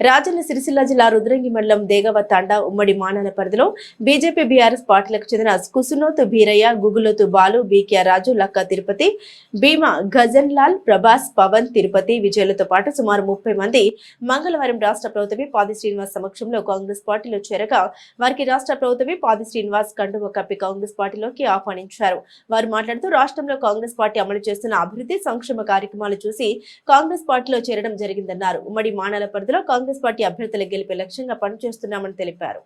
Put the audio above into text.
రాజన్న సిరిసిల్ల జిల్లా రుద్రంగి మండలం దేగవ తండా ఉమ్మడి మానాల పరిధిలో బీజేపీ బీఆర్ఎస్ పార్టీలకు చెందిన కుసునోతు బీరయ్య గుగులోతు బాలు బీకే రాజు లక్క తిరుపతి భీమా గజన్ లాల్ ప్రభాస్ పవన్ తిరుపతి విజయులతో పాటు సుమారు ముప్పై మంది మంగళవారం రాష్ట్ర ప్రభుత్వమే పాది శ్రీనివాస్ సమక్షంలో కాంగ్రెస్ పార్టీలో చేరగా వారికి రాష్ట్ర ప్రభుత్వమే పాది శ్రీనివాస్ కండువ కప్పి కాంగ్రెస్ పార్టీలోకి ఆహ్వానించారు. వారు మాట్లాడుతూ రాష్ట్రంలో కాంగ్రెస్ పార్టీ అమలు చేస్తున్న అభివృద్ధి సంక్షేమ కార్యక్రమాలు చూసి కాంగ్రెస్ పార్టీలో చేరడం జరిగిందన్నారు. ఉమ్మడి మానాల పరిధిలో కాంగ్రెస్ కాంగ్రెస్ పార్టీ అభ్యర్థుల గెలిపే లక్ష్యంగా పనిచేస్తున్నామని తెలిపారు.